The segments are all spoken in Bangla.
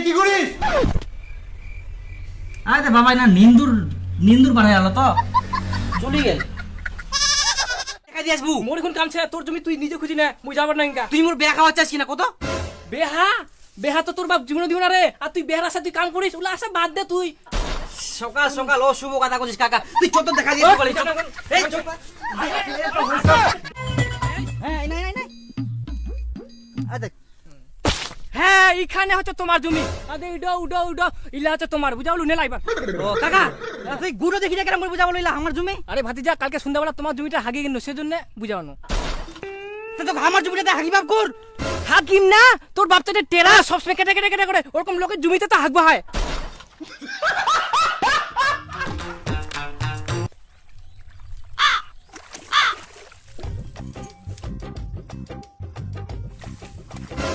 কি করিস আরে বাবা না নিন্দুর নিন্দুর বানাই আলো তো চলে গেল দেখা দিয়ে আসব মোর এখন কামছে তোর জমি তুই নিজে খুঁজি না মুই যাবার না তুই মোর বেয়া খাওয়া চাস কিনা কত বেহা বেহা তো তোর বাপ জীবনে দিব না রে আর তুই বেহার আশা তুই কাম করিস ওলা আশা বাদ দে তুই সকাল সকাল অশুভ কথা করছিস কাকা তুই চত দেখা দিয়ে বলে এই চল। হ্যাঁ নাই নাই নাই আ হ্যাঁ হচ্ছে তোমার জমি। আদে উডো উডো উডো। ইলা হচ্ছে তোমার বুঝাবলু নে লাইবার ও কাকা তুই গুড়ো দেখি না কেন বুঝা বলিলা আমার জমি? আরে ভাতিজা কালকে সন্ধ্যাবেলা তোমার জমিটা হাগিয়ে গেল সেজন্য বুঝানো তো আমার জমিটাতে হাগি বাপ কর। হাকিম না? তোর বাপ তো যে টেরা সবসময় কেটে কেটে কেটে করে ওরকম লোকের জমিতে তো হাগবা হয়।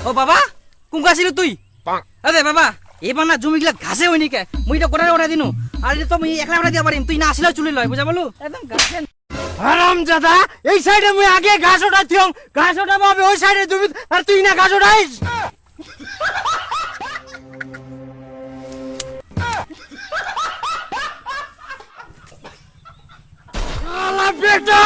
ও বাবা ছিল তুই? আরে বাবা এবার না জমিগুলা ঘাসে হয়নি কে মুই তো কোটারে ওটা দিনু। আর এটা তো মুই একলা ওটা দিয়া পারিম তুই না আসলে চুলি লয় বুঝা বলু একদম ঘাসে হারাম জাদা এই সাইডে মুই আগে ঘাস ওঠাইছি ঘাস ওঠাবো ওই সাইডে জমি আর তুই না ঘাস ওঠাইস আলা বেটা!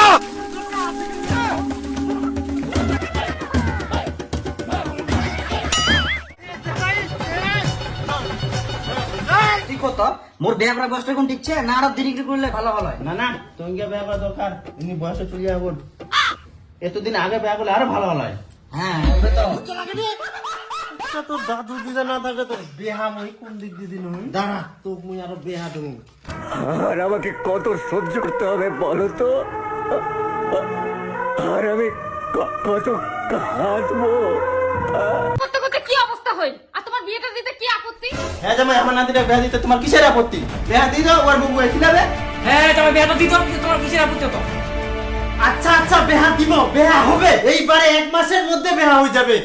ঠিক কত মোর বিয়া বয়সটা এখন ঠিকছে না আরও দেরি করলে ভালো ভালো হয় না না করা দরকার? ইনি বয়সে চলে যাব এতদিন আগে বিয়ে করলে আরও ভালো হয় হ্যাঁ ওটা তো। আচ্ছা, তোর দাদু দিদা না থাকলে তোর বেহা মই কোন দিক দিয়ে দিন দাঁড়া। তো মুই আরও বেহা দেবো আর আমাকে কত সহ্য করতে হবে বলো তো? আর আমি কত কাঁদবো? করতে কি অবস্থা তোমার বিয়েটা দিতে কি আপত্তি? হ্যাঁ জামাই আমার নাতিটা বিয়ে দিতে তোমার কিসের আপত্তি? বেহা দিও দাও ওর বউ খিলাবে। হ্যাঁ তোমার বিয়েটা দিত তোমার কিসের আপত্তি তো আচ্ছা আচ্ছা বেহা দিব বেহা হবে। এইবারে এক মাসের মধ্যে বেহা হয়ে যাবে।